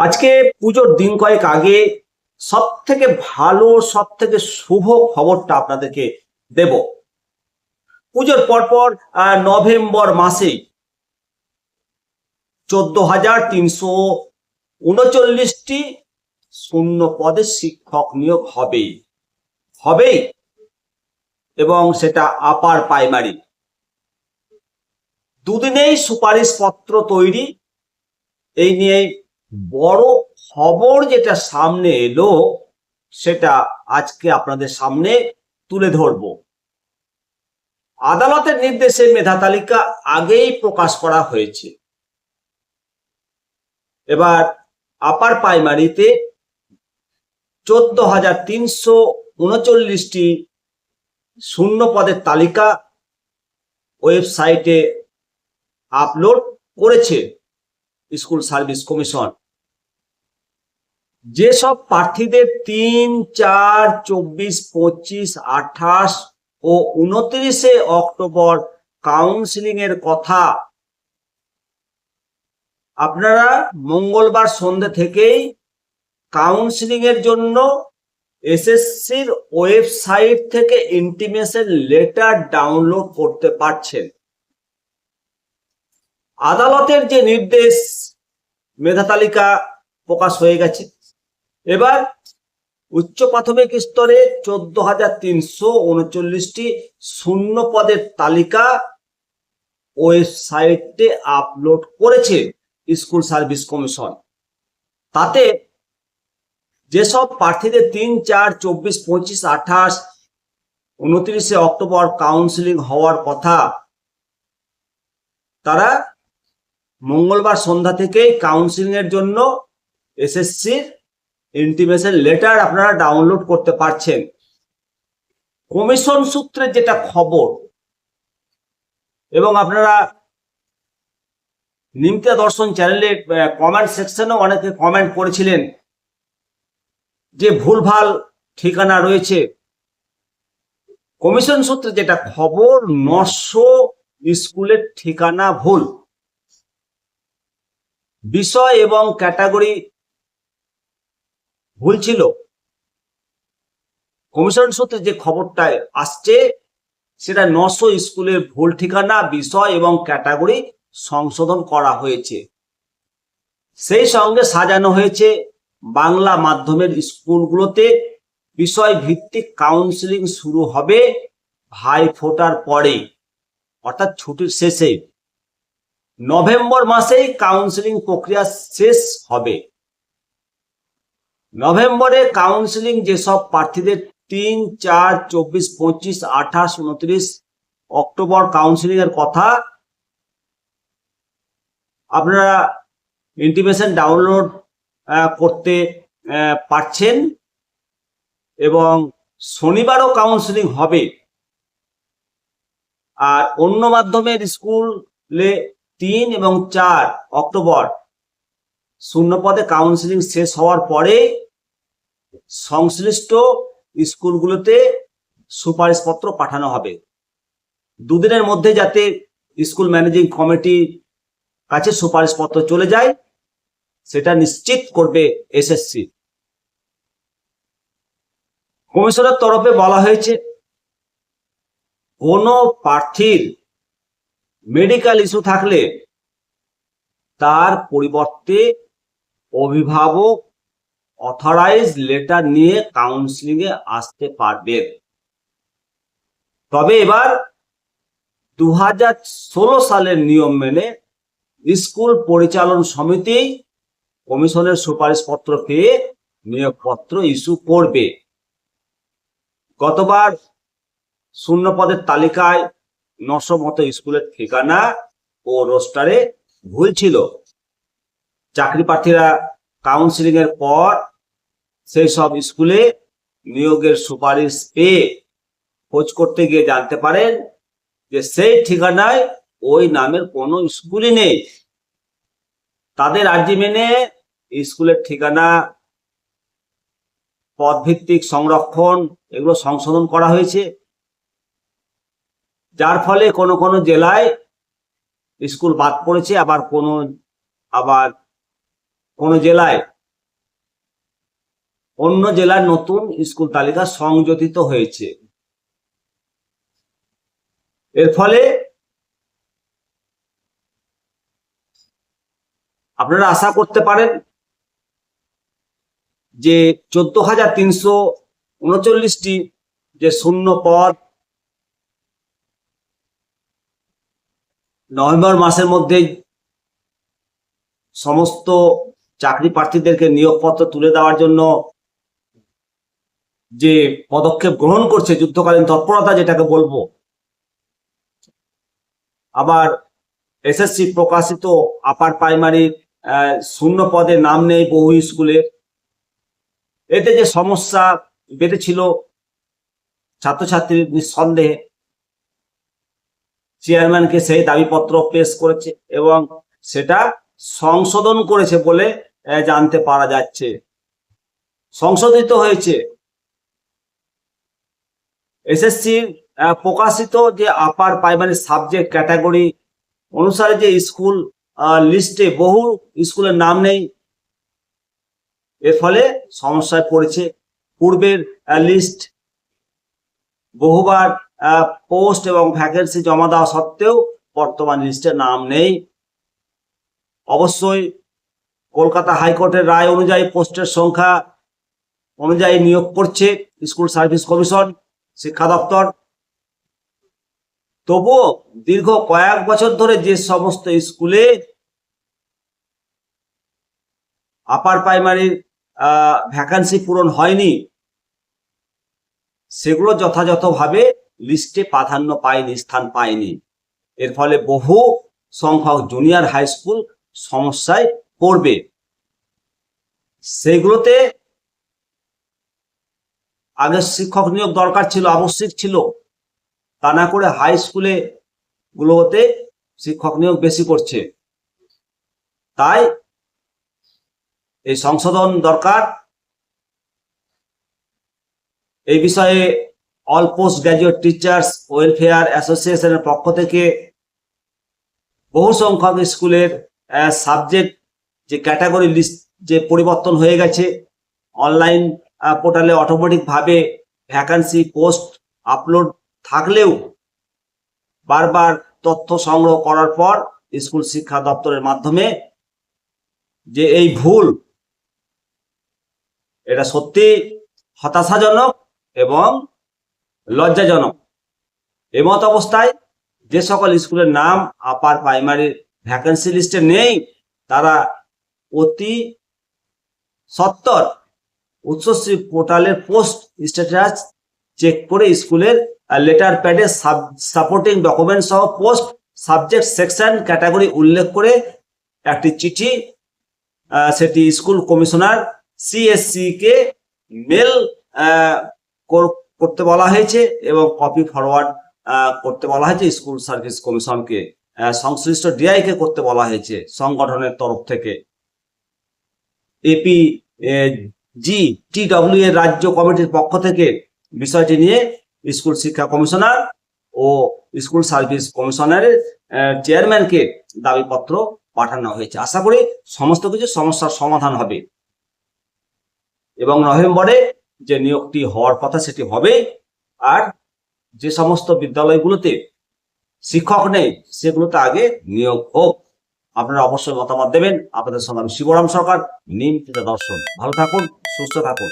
আজকে পুজোর দিন কয়েক আগে সব থেকে ভালো সব থেকে শুভ খবরটা আপনাদেরকে দেব। পুজোর পরপর নভেম্বর মাসে চোদ্দ হাজার তিনশো উনচল্লিশটি শূন্য পদে শিক্ষক নিয়োগ হবেই হবেই। এবং সেটা আপার প্রাইমারি। দুদিনেই সুপারিশপত্র তৈরি। এই নিয়ে বড় খবর যেটা সামনে এলো, সেটা আজকে আপনাদের সামনে তুলে ধরব। আদালতের নির্দেশে মেধা তালিকা আগেই প্রকাশ করা হয়েছে। এবার আপার প্রাইমারিতে চোদ্দ হাজার তিনশো উনচল্লিশটি শূন্য পদের তালিকা ওয়েবসাইটে আপলোড করেছে স্কুল সার্ভিস কমিশন। যেসব প্রার্থীদের তিন, চার, চব্বিশ, পঁচিশ, আঠাশ ও উনত্রিশে অক্টোবর কাউন্সিলিং এর কথা আপনারা মঙ্গলবার সন্ধ্যে থেকেই কাউন্সিলিং এর জন্য এসএসসির ওয়েবসাইট থেকে ইন্টিমেশন লেটার ডাউনলোড করতে পারছেন। আদালতের যে নির্দেশ মেধা তালিকা প্রকাশ হয়ে গেছে। এবার উচ্চ প্রাথমিক স্তরে চোদ্দ হাজার তিনশো উনচল্লিশটি শূন্য পদের তালিকা ওয়েবসাইটে আপলোড করেছে স্কুল সার্ভিস কমিশন। তাতে যেসব প্রার্থীদের তিন চার চব্বিশ পঁচিশ আঠাশ উনত্রিশে অক্টোবর কাউন্সিলিং হওয়ার কথা, তারা মঙ্গলবার সন্ধ্যা থেকেই কাউন্সিলিং এর জন্য এসএসসির ইন্টিমেশন লেটার আপনারা ডাউনলোড করতে পারছেন। কমিশন সূত্রে যেটা খবর, এবং আপনারা নিমতা দর্শন চ্যানেলে কমেন্ট সেকশনেও অনেকে কমেন্ট করেছিলেন যে ভুলভাল ঠিকানা রয়েছে। কমিশন সূত্রে যেটা খবর, নশো স্কুলের ঠিকানা ভুল। বিষয় এবং ক্যাটাগরি ভুল ছিল। কমিশন সূত্রে যে খবরটা আসছে, সেটা নশো স্কুলের ভুল ঠিকানা, বিষয় এবং ক্যাটাগরি সংশোধন করা হয়েছে। সেই সঙ্গে সাজানো হয়েছে বাংলা মাধ্যমের স্কুলগুলোতে বিষয় ভিত্তিক কাউন্সিলিং শুরু হবে ভাই ফোটার পরে, অর্থাৎ ছুটির শেষে। নভেম্বর মাসেই কাউন্সিলিং প্রক্রিয়া শেষ হবে। নভেম্বরে কাউন্সিলিং যেসব প্রার্থীদের তিন, চার, চব্বিশ, পঁচিশ, আঠাশ, উনত্রিশ অক্টোবর কাউন্সিলিং এর কথা, আপনারা ইন্টিমেশন ডাউনলোড করতে পারছেন এবং শনিবারও কাউন্সিলিং হবে। আর অন্য মাধ্যমের স্কুলে তিন এবং চার অক্টোবর শূন্য পদে কাউন্সিলিং শেষ হওয়ার পরে সংশ্লিষ্ট স্কুলগুলোতে সুপারিশপত্র পাঠানো হবে। দুদিনের মধ্যে যাতে স্কুল ম্যানেজিং কমিটি কাছে সুপারিশপত্র চলে যায়, সেটা নিশ্চিত করবে এসএসসি। কমিশনের তরফে বলা হয়েছে, কোন প্রার্থীর মেডিকেল ইস্যু থাকলে তার পরিবর্তে অভিভাবক অথরাইজ লেটার নিয়ে কাউন্সিলিং এ আসতে পারবেন তবে এবার দু হাজার ষোলো সালের নিয়ম মেনে স্কুল পরিচালন সমিতি কমিশনের সুপারিশপত্র পেয়ে নিয়োগপত্র ইস্যু করবে। গতবার শূন্য পদের তালিকায় নশো মতো স্কুলের ঠিকানা ও রোস্টারে ভুল ছিল। চাকরি প্রার্থীরা কাউন্সিলিং এর পর সেই সব স্কুলে নিয়োগের সুপারিশ পেয়ে খোঁজ করতে গিয়ে জানতে পারেন যে সেই ঠিকানায় ওই নামের কোনো স্কুলই নেই। তাদের আর্জি মেনে স্কুলের ঠিকানা পদভিত্তিক সংরক্ষণ এগুলো সংশোধন করা হয়েছে। যার ফলে কোনো কোনো জেলায় স্কুল বাদ পড়েছে, আবার কোনো আবার কোন জেলায় অন্য জেলার নতুন স্কুল তালিকা সংযোজিত হয়েছে। এর ফলে আপনারা আশা করতে পারেন যে চোদ্দ হাজার তিনশো উনচল্লিশটি যে শূন্য পদ নভেম্বর মাসের মধ্যেই সমস্ত চাকরি প্রার্থীদেরকে নিয়োগপত্র তুলে দেওয়ার জন্য যে পদক্ষেপ গ্রহণ করছে যুদ্ধকালীন তৎপরতা যেটাকে বলব, আবার এসএসসি প্রকাশিত আপার প্রাইমারি শূন্য পদে নাম নেই বহু স্কুলে। এতে যে সমস্যা বেড়েছিল, ছাত্রছাত্রীর নিঃসন্দেহে চেয়ারম্যানকে সেই দাবিপত্র পেশ করেছে এবং সেটা সংশোধন করেছে বলে জানতে পারা যাচ্ছে। সংশোধিত হয়েছে। এসএসসি প্রকাশিত যে আপার প্রাইমারি সাবজেক্ট ক্যাটাগরি অনুসারে যে স্কুল লিস্টে বহু স্কুলের নাম নেই। এর ফলে সমস্যায় পড়েছে। পূর্বের লিস্ট বহুবার পোস্ট এবং ভ্যাকেন্সি জমা দেওয়া সত্ত্বেও বর্তমান লিস্টে নাম নেই। অবশ্যই কলকাতা হাইকোর্টের রায় অনুযায়ী পোস্টের সংখ্যা অনুযায়ী নিয়োগ করছে স্কুল সার্ভিস কমিশন, শিক্ষা দপ্তর। তবুও দীর্ঘ কয়েক বছর ধরে যে সমস্ত স্কুলে আপার প্রাইমারির ভ্যাকান্সি পূরণ হয়নি, সেগুলো যথাযথভাবে লিস্টে প্রাধান্য পায়নি, স্থান পায়নি। এর ফলে বহু সংখ্যক জুনিয়র হাই স্কুল সমস্যায় পড়বে। সেগুলোতে আগে শিক্ষক নিয়োগ দরকার ছিল, আবশ্যিক ছিল। তা না করে হাই স্কুলে গুলোতে শিক্ষক নিয়োগ বেশি করছে তাই এই সংশোধন দরকার। এই বিষয়ে all post graduate teachers welfare অ্যাসোসিয়েশনের পক্ষ থেকে বহু সংখ্যক স্কুলের সাবজেক্ট যে ক্যাটাগরি লিস্ট যে পরিবর্তন হয়ে গেছে অনলাইন পোর্টালে অটোমেটিক ভাবে ভ্যাকান্সি পোস্ট আপলোড থাকলেও বারবার তথ্য সংগ্রহ করার পর স্কুল শিক্ষা দপ্তরের মাধ্যমে যে এই ভুল, এটা সত্যি হতাশাজনক এবং লজ্জাজনক। এমত অবস্থায় যে সকল স্কুলের নাম আপার প্রাইমারি ভ্যাকেন্সি লিস্টে নেই, তারা অতি সত্তর উচ্চশ্রী পোর্টালের পোস্ট স্ট্যাটাস চেক করে স্কুলের লেটার প্যাডে সাপোর্টিং ডকুমেন্ট সহ পোস্ট সাবজেক্ট সেকশন ক্যাটাগরি উল্লেখ করে একটি চিঠি সেটি স্কুল কমিশনার সিএসসি কে মেল করতে বলা হয়েছে এবং কপি ফরওয়ার্ড করতে বলা হয়েছে স্কুল সার্ভিস কমিশনকে। সংশ্লিষ্ট ডিআই কে করতে বলা হয়েছে সংগঠনের তরফ থেকে। এপি জি টিডব্লিউ এর রাজ্য কমিটির পক্ষ থেকে বিষয়টি নিয়ে স্কুল শিক্ষা কমিশনার ও স্কুল সার্ভিস কমিশনারের চেয়ারম্যানকে দাবিপত্র পাঠানো হয়েছে। আশা করি সমস্ত কিছু সমস্যার সমাধান হবে। এবং নভেম্বরে যে নিয়োগটি হওয়ার কথা সেটি হবে। আর যে সমস্ত বিদ্যালয়গুলোতে শিক্ষক নেই, সেগুলোতে আগে নিয়োগ হোক। আপনারা অবশ্যই মতামত দেবেন। আপনাদের সঙ্গে আমি শিবরাম সরকার। নিম দর্শন। ভালো থাকুন, সুস্থ থাকুন।